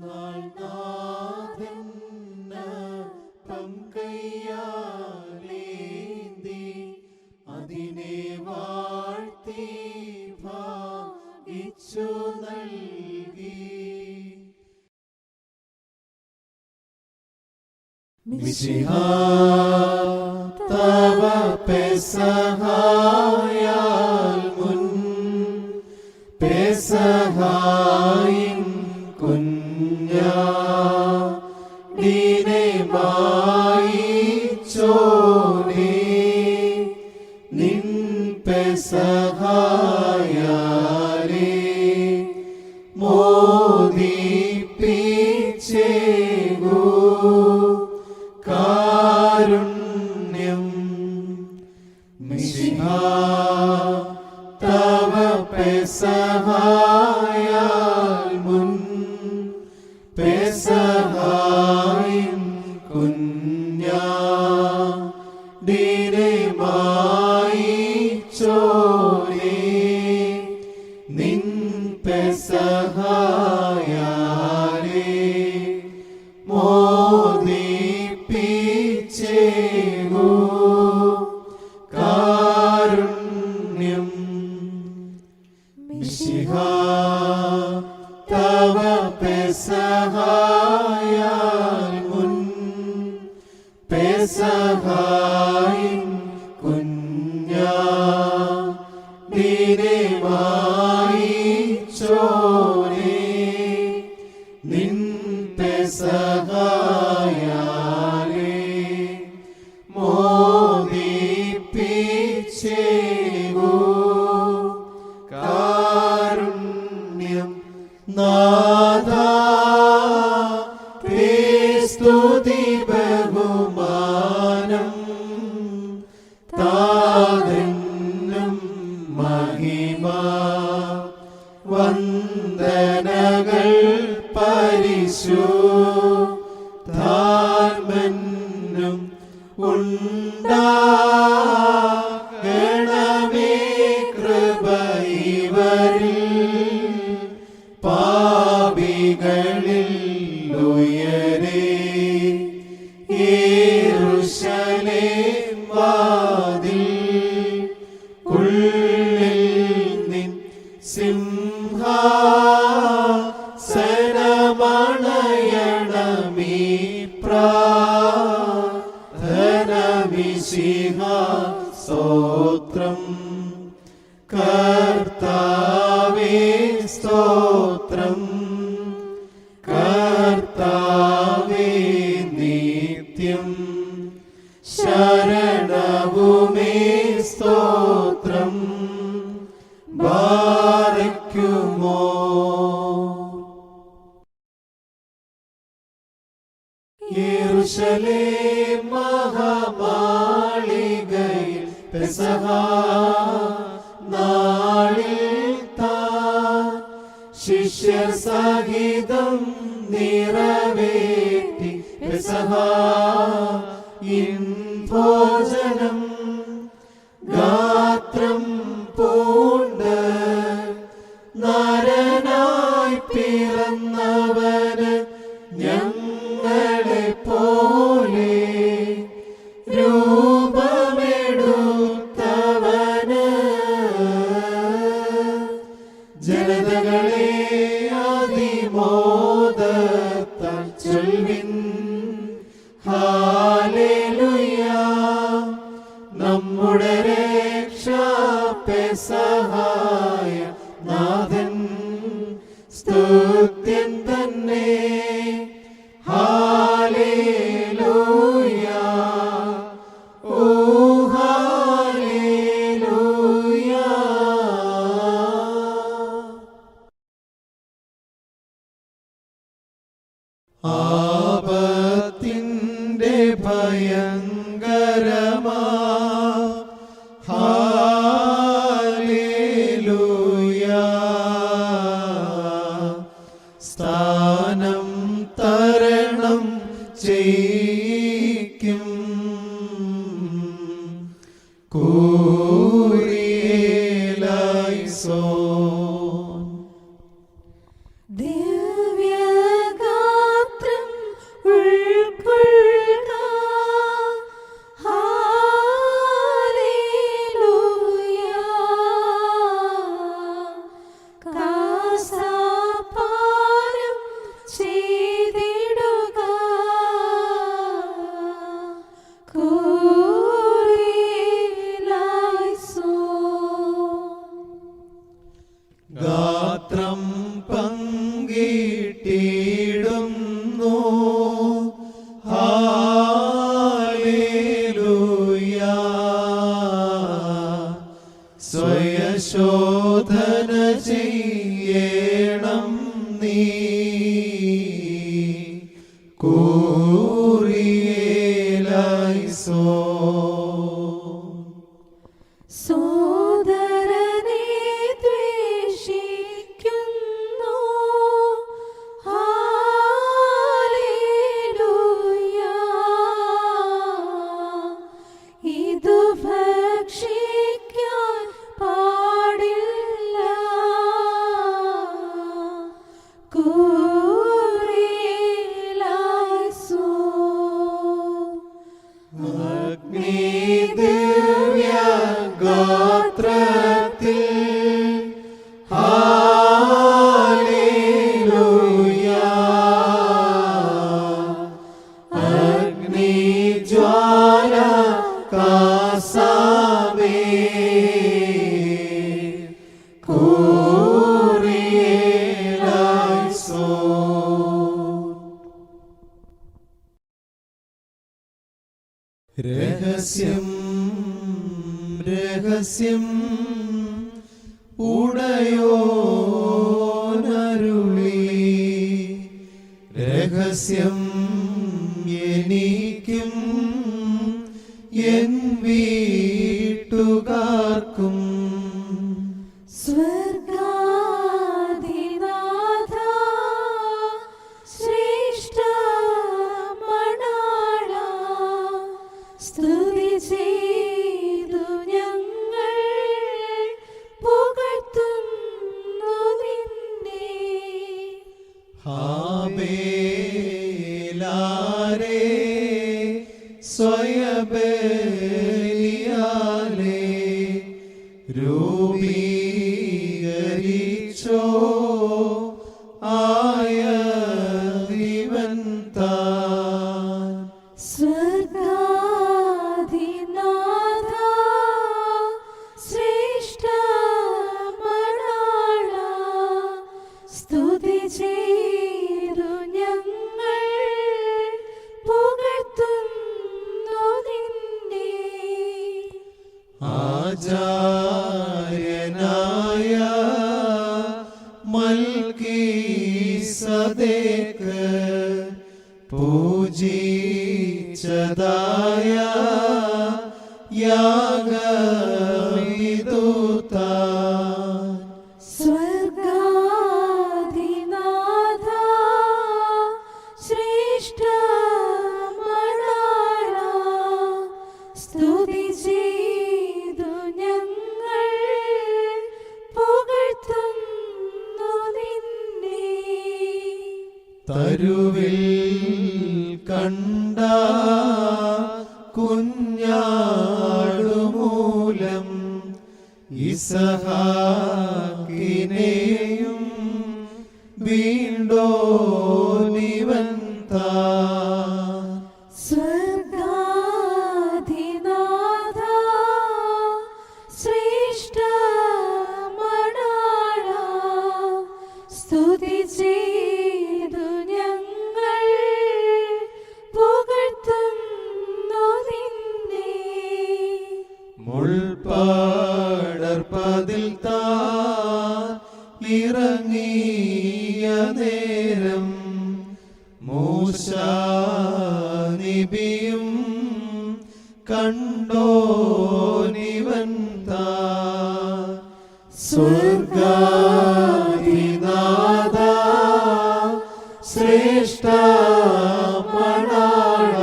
நாள் நாதென்ன பங்கையாலேந்தி അതിനെ വാഴ്ത്തി ഭാഗിച്ചു നൽകി. മിശിഹ തവ പെസഹായാൽ മുൻ പെസഹായ Pesach stuti bai മിശിഹ സ്തോത്രം. കർത്താവേ സ്തോത്രം. കർത്താവേ നിത്യം. ശരണവുമേ സ്തോത്രം. ബാരയ്ക്കുമോ യേശുശലേ മഹാ നാളിൽ താൻ ശിഷ്യർ സഹിതം നിറവേറ്റി ഭോജനം ഗാത്രം പൂർണ ആപത്തിന്റെ ഭയം നീ രഹസ്യം എനിക്കും എൻ വീട്ടുകാർക്കും. സ്വർഗാധിനാഥ ശ്രേഷ്ഠ മണാള തരുവിൽ കണ്ട കുഞ്ഞാടുമൂലം ഇസഹാക്കിനെയും വീണ്ടോ നിവൻ ഇറങ്ങിയ നേരം മൂശാനിബിയും കണ്ടോ നിവൻ സ്വർഗാധിനാഥ ശ്രേഷ്ഠ മണാള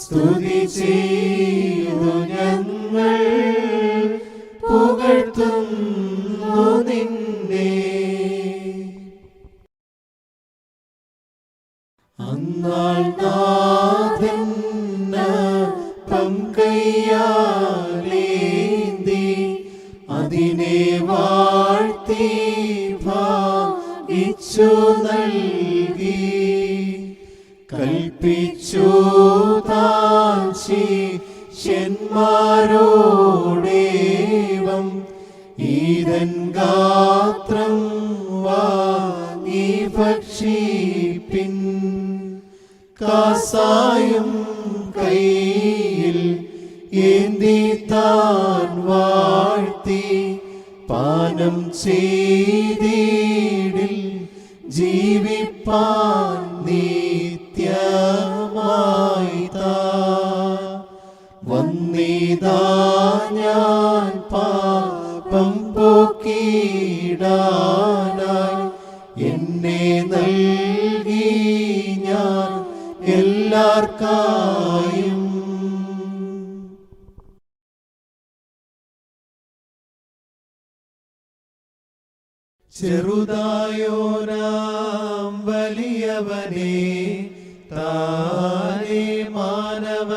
സ്തുതി ചെയ്തു ഭാഗിച്ചു നൽകി. കൽപ്പിച്ചു താൻ ശിഷ്യന്മാരോടേവം ഈതൻ ഗാത്രം വാങ്ങി ഭക്ഷിപ്പിൻ. കാസായും കൈയിൽ ഏന്തി താൻ വാഴ്ത്തി പാനം ചെയ്തിടിൽ ജീവിപ്പാൻ നിത്യമായി വന്നിതാ ഞാൻ പാപം പോക്കിടാനായി എന്നെ നൽകി ഞാൻ എല്ലാവർക്കായും ചെറുതായോരാം വലിയവനെ താനേ മാനവനായോരേ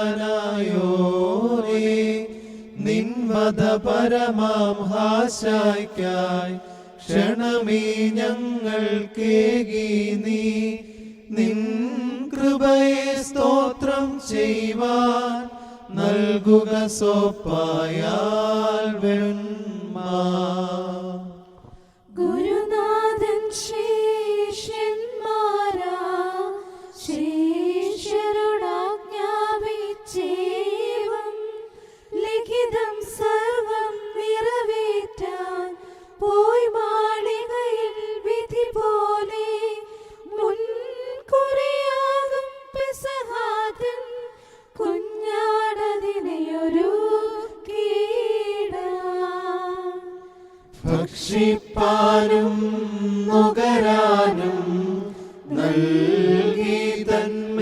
നിൻവധ പരമാം ഹാശായ്ക്കായി ക്ഷണമേ ഞങ്ങൾക്കേകി കേകി നീ. നിൻ കൃപയെ സ്തോത്രം ചെയ്യുവാൻ നൽകുക സോപ്പായാൽ വെൺമാ നൽകി തന്മേരക്തങ്ങൾ